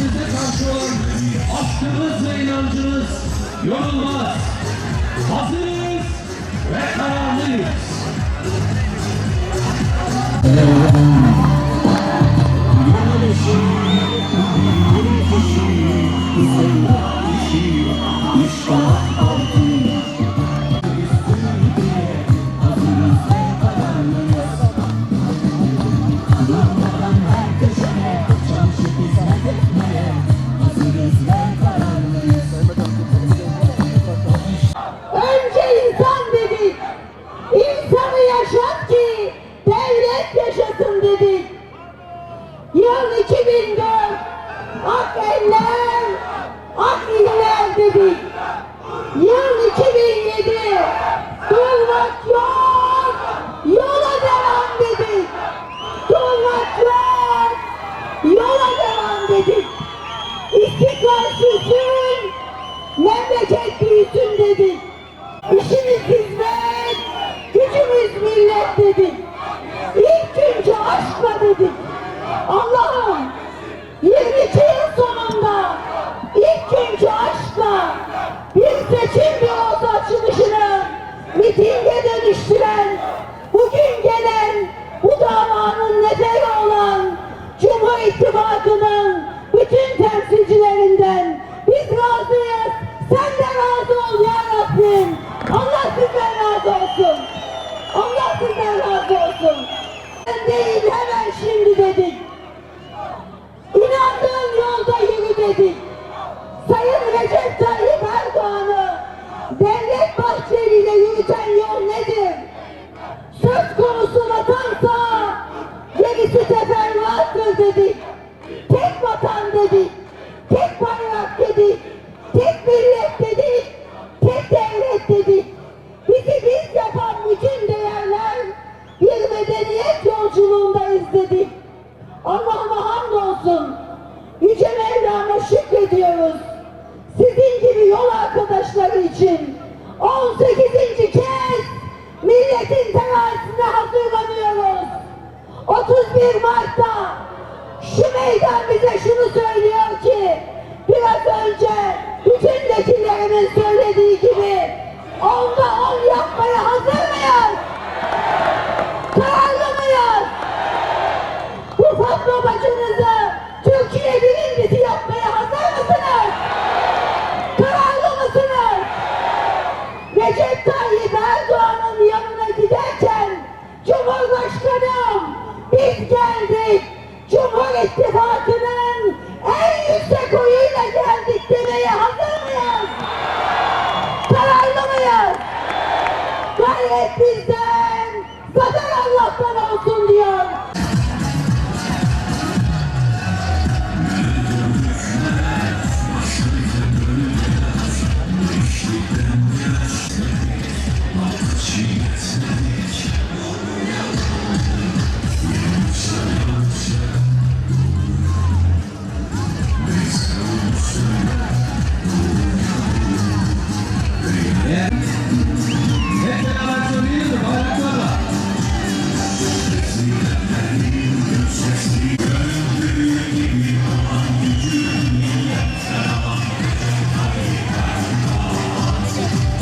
milletimize karşı olan aşkımız ve inancımız yorulmaz. Hazırız ve kararlıyız. 2000. Yıl 2007. Durmak yok. Yola devam dedik. Durmak yok. Yola devam dedik. İstikrar sürsün. Memleket büyüsün dedik. İşimiz hizmet. Gücümüz millet dedik. İlk günkü aşkla dedik. Allah'ım İttifakı'nın bütün temsilcilerinden biz razıyız. Sen de razı ol ya Rabbim. Allah sizden razı olsun. Allah sizden razı olsun. Ben değil hemen şimdi dedik. İnandığın yolda yürü dedik. Sayın hamdolsun. Yüce Mevlam'a şükrediyoruz. Sizin gibi yol arkadaşları için 18. kez milletin terazisine hazırlanıyoruz. 31 Mart'ta şu meydan bize şunu söylüyor ki biraz önce bütün vekillerimin söylediği gibi onda Jesus.